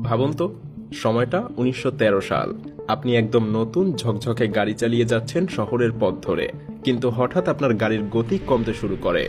ভাবুন তো, সময়টা উনিশশো তেরো সাল। আপনি একদম নতুন ঝকঝকে গাড়ি চালিয়ে যাচ্ছেন শহরের পথ ধরে। কিন্তু হঠাৎ আপনার গাড়ির গতি কমতে শুরু করে।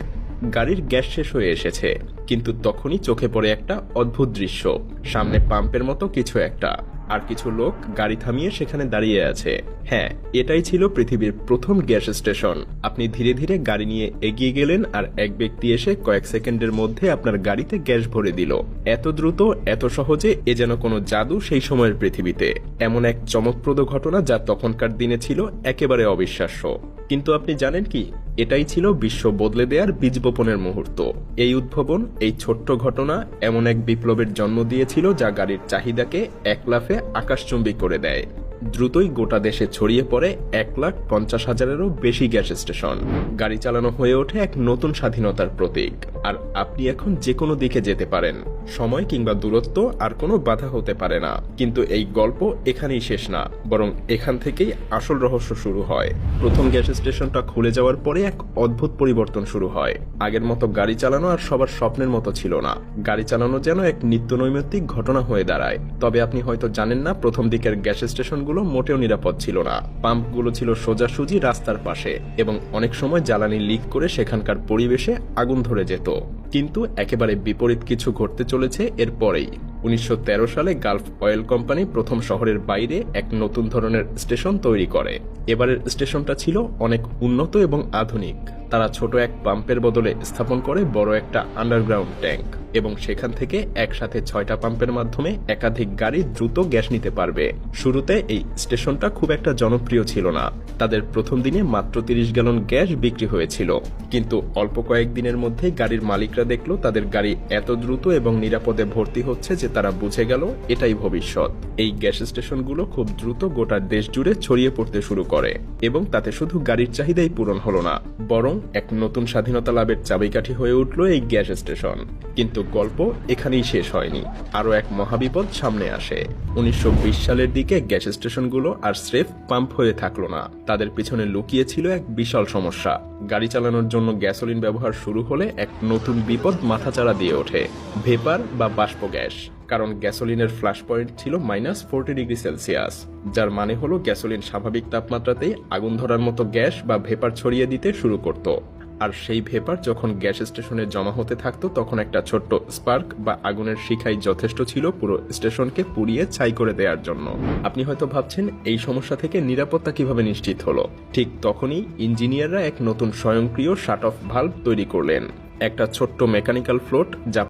গাড়ির গ্যাস শেষ হয়ে এসেছে। কিন্তু তখনই চোখে পড়ে একটা অদ্ভুত দৃশ্য। সামনে পাম্পের মতো কিছু একটা। আর কিছু লোক গাড়ি থামিয়ে সেখানে দাঁড়িয়ে আছে। হ্যাঁ এটাই ছিল পৃথিবীর প্রথম গ্যাস স্টেশন। আপনি ধীরে ধীরে গাড়ি নিয়ে এগিয়ে গেলেন আর এক ব্যক্তি এসে কয়েক সেকেন্ডের মধ্যে আপনার গাড়িতে গ্যাস ভরে দিল। এত দ্রুত, এত সহজে এ যেন কোনো জাদু সেই সময়ের পৃথিবীতে। এমন এক চমকপ্রদ ঘটনা যা তখনকার দিনে ছিল একেবারে অবিশ্বাস্য। কিন্তু আপনি জানেন কি? এটাই ছিল বিশ্ব বদলে দেয়ার বীজ বপনের মুহূর্ত। এই উদ্ভাবন, এই ছোট্ট ঘটনা এমন এক বিপ্লবের জন্ম দিয়েছিল যা গাড়ির চাহিদাকে এক লাফে আকাশচুম্বী করে দেয়। দ্রুতই গোটা দেশে ছড়িয়ে পড়ে এক লাখ পঞ্চাশ হাজারেরও বেশি গ্যাস স্টেশন। গাড়ি চালানো হয়ে ওঠে এক নতুন স্বাধীনতার প্রতীক। আর আপনি এখন যে কোনো দিকে যেতে পারেন। সময় কিংবা দূরত্ব আর কোনো বাধা হতে পারে না। কিন্তু এই গল্প এখানেই শেষ না, বরং এখান থেকেই আসল রহস্য শুরু হয়। প্রথম গ্যাস স্টেশনটা খুলে যাওয়ার পরে এক অদ্ভুত পরিবর্তন শুরু হয়। আগের মতো গাড়ি চালানো আর সবার স্বপ্নের মতো ছিল না। গাড়ি চালানো যেন এক নিত্য নৈমিত্তিক ঘটনা হয়ে দাঁড়ায়। তবে আপনি হয়তো জানেন না, প্রথম দিকের গ্যাস স্টেশনগুলো মোটেও নিরাপদ ছিল না। পাম্পগুলো ছিল সোজাসুজি রাস্তার পাশে এবং অনেক সময় জ্বালানি লিক করে সেখানকার পরিবেশে আগুন ধরে যেত। কিন্তু একেবারে বিপরীত কিছু ঘটতে চলেছে এরপরেই। উনিশশো তেরো সালে গালফ অয়েল কোম্পানি প্রথম শহরের বাইরে এক নতুন ধরনের স্টেশন তৈরি করে। এবারের স্টেশনটা ছিল অনেক উন্নত এবং আধুনিক। তারা ছোট এক পাম্পের বদলে স্থাপন করে বড় একটা আন্ডারগ্রাউন্ড ট্যাঙ্ক। এবং সেখান থেকে একসাথে ছয়টা পাম্পের মাধ্যমে একাধিক গাড়ি দ্রুত গ্যাস নিতে পারবে। শুরুতে এই স্টেশনটা খুব একটা জনপ্রিয় ছিল না। তাদের প্রথম দিনে মাত্র তিরিশ গ্যালন গ্যাস বিক্রি হয়েছিল। কিন্তু অল্প কয়েক দিনের মধ্যেই গাড়ির মালিকরা দেখল তাদের গাড়ি এত দ্রুত এবং নিরাপদে ভর্তি হচ্ছে যে তারা বুঝে গেল এটাই ভবিষ্যৎ। এই গ্যাস স্টেশনগুলো খুব দ্রুত গোটা দেশ জুড়ে ছড়িয়ে পড়তে শুরু করে এবং তাতে শুধু গাড়ির চাহিদাই পূরণ হলো না, বরং এক নতুন স্বাধীনতা লাভের চাবিকাঠি হয়ে উঠল এই গ্যাস স্টেশন। কিন্তু গল্প এখানেই শেষ হয়নি। আরও এক মহাবিপদ সামনে আসে। উনিশশো বিশ সালের দিকে গ্যাস স্টেশনগুলো আর স্রেফ পাম্প হয়ে থাকল না। তাদের পিছনে লুকিয়ে ছিল এক বিশাল সমস্যা। গাড়ি চালানোর জন্য গ্যাসোলিন ব্যবহার শুরু হলে এক নতুন বিপদ মাথাচাড়া দিয়ে ওঠে। ভেপার বা বাষ্প গ্যাস। কারণ গ্যাসোলিনের ফ্ল্যাশ পয়েন্ট ছিল মাইনাস ফোরটি ডিগ্রি সেলসিয়াস যার মানে হলো গ্যাসোলিন স্বাভাবিক তাপমাত্রাতেই আগুন ধরার মতো গ্যাস বা ভেপার ছড়িয়ে দিতে শুরু করত। আর সেই ভেপার যখন গ্যাস স্টেশনে জমা হতে থাকতো, তখন একটা ছোট্ট স্পার্ক বা আগুনের শিখাই যথেষ্ট ছিল পুরো স্টেশনকে পুড়িয়ে ছাই করে দেওয়ার জন্য। আপনি হয়তো ভাবছেন, এই সমস্যা থেকে নিরাপত্তা কীভাবে নিশ্চিত হলো? ঠিক তখনই ইঞ্জিনিয়াররা এক নতুন স্বয়ংক্রিয় শাট অফ ভাল্ব তৈরি করলেন। একটা ছোট্ট মেকানিক্যাল ফ্লোট যা